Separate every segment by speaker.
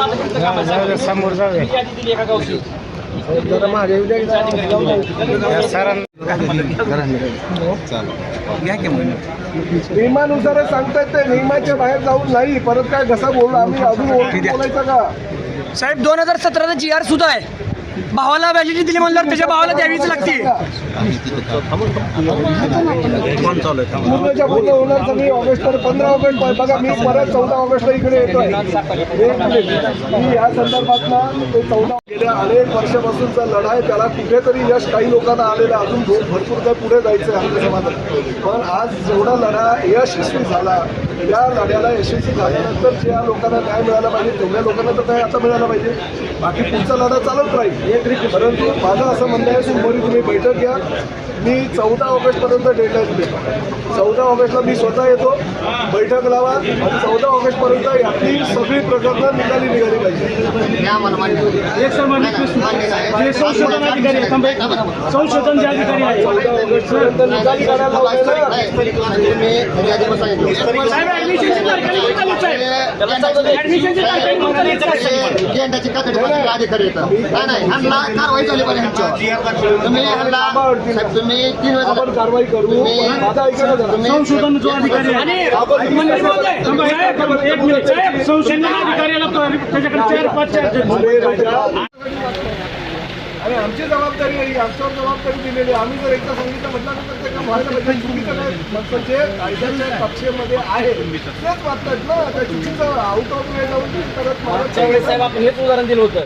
Speaker 1: समोर जाऊया.
Speaker 2: नियमानुसार सांगतायत ते. नियमाच्या बाहेर जाऊन नाही. परत काय घसा बोलू आम्ही अजून बोलायचं का?
Speaker 3: साहेब दोन हजार सतराचा जी आर सुद्धा आहे. भावाला व्हॅलिडिटी दिली म्हणल्यावर त्याच्या भावाला द्यावीच लागते.
Speaker 2: पंधरा ऑगस्ट बघा मी परत चौदा ऑगस्टला इकडे येतोय. मी या संदर्भात ना ते चौदा गेल्या अनेक वर्षापासूनचा लढा आहे त्याला कुठेतरी यश काही लोकांना आलेलं. अजून भरपूर काही पुढे जायचं आहे आपल्या समाजात. पण आज जेवढा लढा यशस्वी झाला या लढ्याला यशस्वी झाल्यानंतर ज्या लोकांना न्याय मिळाला पाहिजे तेवढ्या लोकांना तर न्याय आता मिळाला पाहिजे. बाकी पुढचा लढा चालत राहील. परंतु माझं असं म्हणणं आहे सोमवारी तुम्ही बैठक घ्या. मी चौदा ऑगस्टपर्यंत डेडलाईन देतो. चौदा ऑगस्टला मी स्वतः येतो बैठक लावा आणि चौदा ऑगस्टपर्यंत यातली सगळी प्रकरणं निकाली निघाली पाहिजे.
Speaker 1: संशोधन अधिकारी आहेत, थांबा एक मिनिट. संशोधन जे अधिकारी आहेत.
Speaker 2: चौदा ऑगस्टपर्यंत निकाली काढायला
Speaker 4: नाही कारवाई झाली पाहिजे तुम्ही तुम्ही तीन
Speaker 2: आपण कारवाई करू माझा ऐका.
Speaker 1: संशोधन जो अधिकारी आहे एक मिनिट संशोधन अधिकाऱ्याला तो- त्याच्याकडे चार पाच चार.
Speaker 2: आणि आमची जबाबदारी आहे ही आमच्यावर जबाबदारी दिलेली आहे आम्ही जर एकदा सांगितलं म्हटल्यानंतर ते काम व्हायला पाहिजे चुकीचं काय मग जे कायद्याच्या कक्षेमध्ये आहे तेच वाटतात ना त्या चुकीचं आउट ऑफ वे जाऊन ते करत
Speaker 5: साहेब आपण हेच उदाहरण दिलं होतं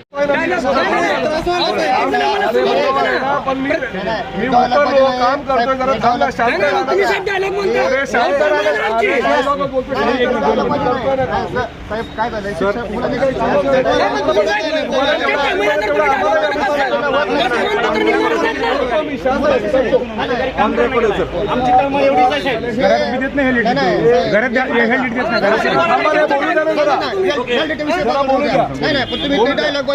Speaker 2: पण मी मी उतरलो काम करतोय जरा थांबला शांत
Speaker 3: साहेब
Speaker 4: काय झालंय
Speaker 1: आमची कामं एवढीच घरात नाही नाही
Speaker 2: बोलू
Speaker 4: पण तुम्ही बोलू नका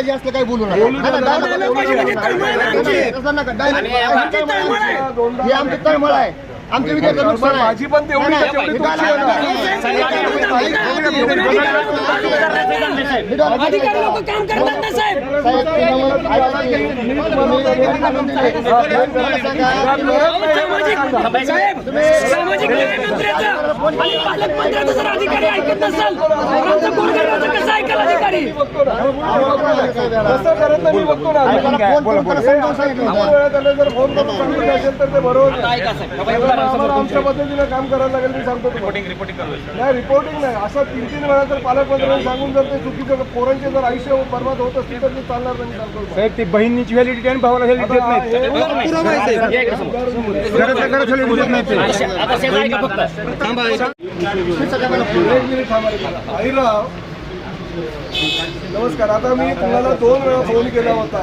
Speaker 4: आमची तळमळ आहे. आमच्या विद्यार्थ्यांचं नुकसान आहे
Speaker 2: माझी पण तेवढी
Speaker 4: नाही,
Speaker 2: का तेवढी
Speaker 4: नाही,
Speaker 2: तुमची आहे ना?
Speaker 3: अधिकारी लोक काम करतात ना साहेब
Speaker 4: साहेब, तुम्ही ऐका की, तुम्ही घालून दिले. मला सांगा,
Speaker 3: सामाजिक साहेब सामाजिक न्याय मंत्र्याचा आणि पालकमंत्र्याचा जर अधिकारी ऐकत नसेल तर आमचं गोरगरिबाचं कसं ऐकायला अधिकारी
Speaker 2: तसं करत नाही, मी बघतो ना.
Speaker 4: फोन करून
Speaker 2: जर फोन सांगितलं असेल तर ते बरोबर. आम्हाला आमच्या पद्धतीने काम करायला लागेल मी सांगतो रिपोर्टिंग नाही रिपोर्टिंग नाही. असं तीन तीन वेळा जर पालकमंत्र्यांनी सांगून जर ते चुकीचं पोरांचे जर आयुष्य बर्बाद होत असतील तर मी चालणार नाही सांगतो
Speaker 1: साहेब ती बहिणीची व्हॅलिडिटी आणि भावाला व्हॅलिडिटी देत नाहीत. घरातल्या घरात व्हॅलिडिटी देत ते.
Speaker 2: एक मिनिट थांबा नमस्कार आता मी तुम्हाला दोन वेळा फोन केला होता.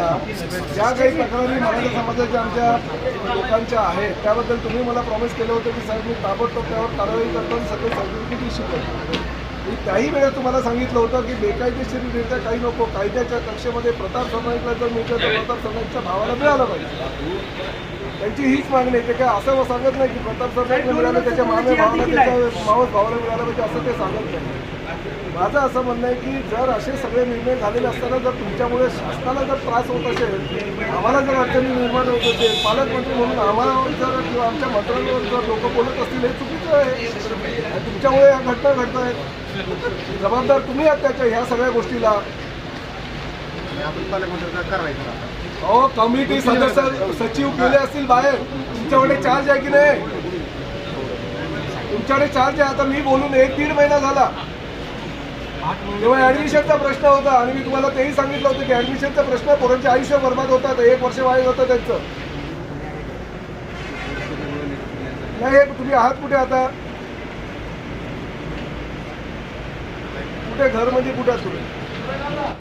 Speaker 2: ज्या काही तक्रारी मराठा समाजाच्या आमच्या लोकांच्या आहेत त्याबद्दल तुम्ही मला प्रॉमिस केलं होतं की साहेब मी ताबडतोब त्यावर कारवाई करतो आणि सगळे सर्टिफिकेट इश्यू करतो मी त्याही वेळेस तुम्हाला सांगितलं होतं की बेकायदेशीररित्या काही नको कायद्याच्या कक्षेमध्ये प्रताप सरनाईकला जर मिळतं तर प्रताप सरनाईकच्या भावाला मिळालं पाहिजे. त्यांची हीच मागणी आहे. ते काय असं सांगत नाही की प्रताप सरनाईकला मिळालं त्याच्या मामे भावाला त्याच्या मावस भावाला मिळालं पाहिजे असं ते सांगत नाही. माझं असं म्हणणं आहे की जर असे सगळे निर्णय झालेले असताना जर तुमच्यामुळे शासनाला जर त्रास होत असेल आम्हाला जर अडचणी निर्माण होत असेल पालकमंत्री म्हणून आम्हाला जर किंवा आमच्या मंत्र्यांवर जर लोक बोलत असतील हे चुकीचं आहे. तुमच्यामुळे या घटना घडत आहेत. जबाबदार तुम्ही आहात त्याच्या ह्या सगळ्या गोष्टीला. अहो कमिटी सदस्य सचिव गेले असतील बाहेर. तुमच्याकडे चार्ज आहे की नाही? तुमच्याकडे चार्ज आहे. आता मी बोलून एक दीड महिना झाला. तेव्हा ऍडमिशनचा प्रश्न होता आणि मी तुम्हाला तेही सांगितलं होतं की ऍडमिशनचा प्रश्न पोरांचे आयुष्य बर्बाद होतात. एक वर्ष वाया होतं त्यांचं. नाही तुम्ही आहात कुठे आता? कुठे घर म्हणजे कुठे तुम्ही?